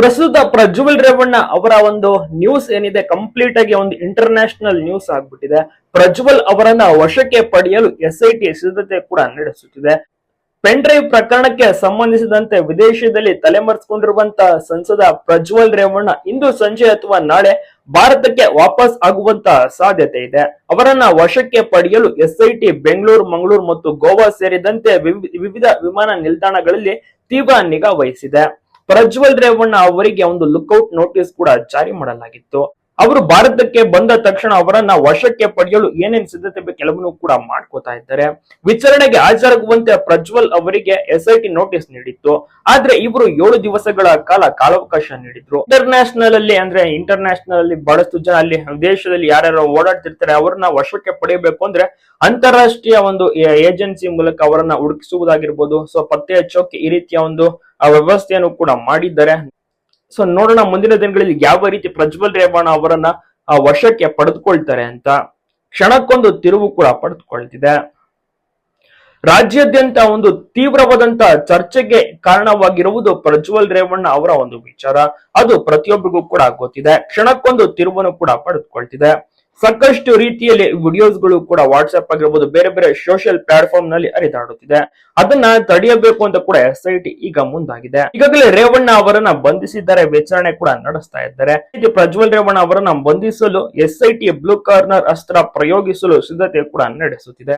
ಪ್ರಸ್ತುತ ಪ್ರಜ್ವಲ್ ರೇವಣ್ಣ ಅವರ ಒಂದು ನ್ಯೂಸ್ ಏನಿದೆ ಕಂಪ್ಲೀಟ್ ಆಗಿ ಒಂದು ಇಂಟರ್ನ್ಯಾಷನಲ್ ನ್ಯೂಸ್ ಆಗ್ಬಿಟ್ಟಿದೆ. ಪ್ರಜ್ವಲ್ ಅವರನ್ನ ವಶಕ್ಕೆ ಪಡೆಯಲು ಎಸ್ ಐ ಟಿ ಸಿದ್ಧತೆ ಕೂಡ ನಡೆಸುತ್ತಿದೆ. ಪೆನ್ ಡ್ರೈವ್ ಪ್ರಕರಣಕ್ಕೆ ಸಂಬಂಧಿಸಿದಂತೆ ವಿದೇಶದಲ್ಲಿ ತಲೆಮರೆಸಿಕೊಂಡಿರುವಂತಹ ಸಂಸದ ಪ್ರಜ್ವಲ್ ರೇವಣ್ಣ ಇಂದು ಸಂಜೆ ಅಥವಾ ನಾಳೆ ಭಾರತಕ್ಕೆ ವಾಪಸ್ ಆಗುವಂತ ಸಾಧ್ಯತೆ ಇದೆ. ಅವರನ್ನ ವಶಕ್ಕೆ ಪಡೆಯಲು ಎಸ್ಐಟಿ ಬೆಂಗಳೂರು, ಮಂಗಳೂರು ಮತ್ತು ಗೋವಾ ಸೇರಿದಂತೆ ವಿವಿ- ವಿವಿಧ ವಿಮಾನ ನಿಲ್ದಾಣಗಳಲ್ಲಿ ತೀವ್ರ ನಿಗಾ ವಹಿಸಿದೆ. ಪ್ರಜ್ವಲ್ ರೇವಣ್ಣ ಅವರಿಗೆ ಒಂದು ಲುಕ್ಔಟ್ ನೋಟಿಸ್ ಕೂಡ ಜಾರಿ ಮಾಡಲಾಗಿತ್ತು. ಅವರು ಭಾರತಕ್ಕೆ ಬಂದ ತಕ್ಷಣ ಅವರನ್ನ ವಶಕ್ಕೆ ಪಡೆಯಲು ಏನೇನ್ ಸಿದ್ಧತೆ ಬೇಕು ಕೂಡ ಮಾಡ್ಕೋತಾ ಇದ್ದಾರೆ. ವಿಚಾರಣೆಗೆ ಹಾಜರಾಗುವಂತೆ ಪ್ರಜ್ವಲ್ ಅವರಿಗೆ ಎಸ್ಐಟಿ ನೋಟಿಸ್ ನೀಡಿತ್ತು. ಆದ್ರೆ ಇವರು ಏಳು ದಿವಸಗಳ ಕಾಲ ಕಾಲಾವಕಾಶ ನೀಡಿದ್ರು. ಇಂಟರ್ನ್ಯಾಷನಲ್ ಅಲ್ಲಿ ಅಂದ್ರೆ ಇಂಟರ್ನ್ಯಾಷನಲ್ ಅಲ್ಲಿ ಬಹಳಷ್ಟು ಜನ ಅಲ್ಲಿ ದೇಶದಲ್ಲಿ ಯಾರ್ಯಾರು ಓಡಾಡ್ತಿರ್ತಾರೆ, ಅವರನ್ನ ವಶಕ್ಕೆ ಪಡೆಯಬೇಕು ಅಂದ್ರೆ ಅಂತಾರಾಷ್ಟ್ರೀಯ ಒಂದು ಏಜೆನ್ಸಿ ಮೂಲಕ ಅವರನ್ನ ಹುಡುಕಿಸುವುದಾಗಿರ್ಬೋದು. ಸೊ ಪತ್ತೆ ಹಚ್ಚೋಕೆ ಈ ರೀತಿಯ ಒಂದು ವ್ಯವಸ್ಥೆಯನ್ನು ಕೂಡ ಮಾಡಿದ್ದಾರೆ. ಸೊ ನೋಡೋಣ ಮುಂದಿನ ದಿನಗಳಲ್ಲಿ ಯಾವ ರೀತಿ ಪ್ರಜ್ವಲ್ ರೇವಣ್ಣ ಅವರನ್ನ, ಆ, ವಶಕ್ಕೆ ಪಡೆದುಕೊಳ್ತಾರೆ ಅಂತ ಕ್ಷಣಕ್ಕೊಂದು ತಿರುವು ಕೂಡ ಪಡೆದುಕೊಳ್ತಿದೆ. ರಾಜ್ಯಾದ್ಯಂತ ಒಂದು ತೀವ್ರವಾದಂತ ಚರ್ಚೆಗೆ ಕಾರಣವಾಗಿರುವುದು ಪ್ರಜ್ವಲ್ ರೇವಣ್ಣ ಅವರ ಒಂದು ವಿಚಾರ. ಅದು ಪ್ರತಿಯೊಬ್ಬರಿಗೂ ಕೂಡ ಗೊತ್ತಿದೆ. ಕ್ಷಣಕ್ಕೊಂದು ತಿರುವನ್ನು ಕೂಡ ಪಡೆದುಕೊಳ್ತಿದೆ. ಸಾಕಷ್ಟು ರೀತಿಯಲ್ಲಿ ವಿಡಿಯೋಸ್ಗಳು ಕೂಡ ವಾಟ್ಸ್ಆಪ್ ಆಗಿರ್ಬೋದು, ಬೇರೆ ಬೇರೆ ಸೋಷಿಯಲ್ ಪ್ಲಾಟ್ಫಾರ್ಮ್ನಲ್ಲಿ ಹರಿದಾಡುತ್ತಿದೆ. ಅದನ್ನ ತಡೆಯಬೇಕು ಅಂತ ಕೂಡ ಎಸ್ ಈಗ ಮುಂದಾಗಿದೆ. ಈಗಾಗಲೇ ರೇವಣ್ಣ ಅವರನ್ನ ಬಂಧಿಸಿದ್ದಾರೆ, ವಿಚಾರಣೆ ಕೂಡ ನಡೆಸ್ತಾ ಇದ್ದಾರೆ. ಇದು ಪ್ರಜ್ವಲ್ ರೇವಣ್ಣ ಅವರನ್ನ ಬಂಧಿಸಲು ಎಸ್ ಬ್ಲೂ ಕಾರ್ನರ್ ಅಸ್ತ್ರ ಪ್ರಯೋಗಿಸಲು ಸಿದ್ಧತೆ ಕೂಡ ನಡೆಸುತ್ತಿದೆ.